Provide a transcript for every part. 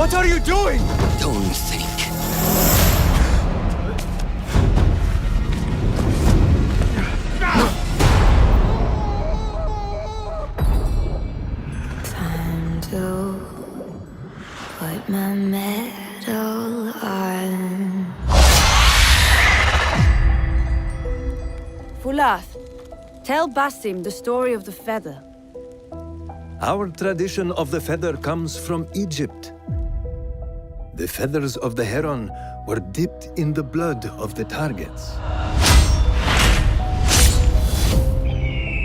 What are you doing? Don't to put my medal on. Fulath, tell Basim the story of the feather. Our tradition of the feather comes from Egypt. The feathers of the heron were dipped in the blood of the targets.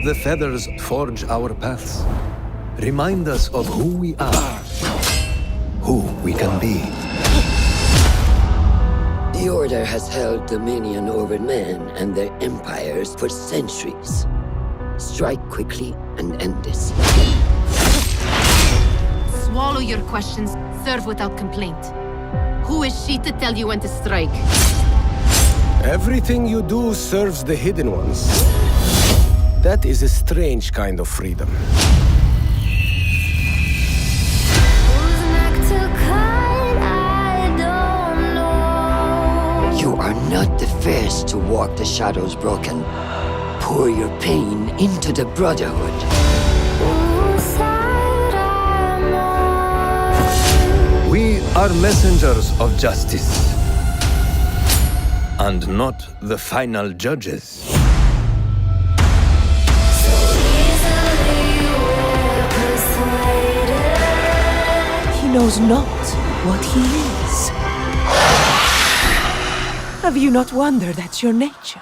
The feathers forge our paths, remind us of who we are, who we can be. The Order has held dominion over men and their empires for centuries. Strike quickly and end this. Swallow your questions, serve without complaint. Who is she to tell you when to strike? Everything you do serves the hidden ones. That is a strange kind of freedom. You are not the first to walk the shadows broken. Pour your pain into the Brotherhood. Whose side I'm on. We are messengers of justice, and not the final judges. So easily we're persuaded. He knows not what he is. Have you not wondered at your nature?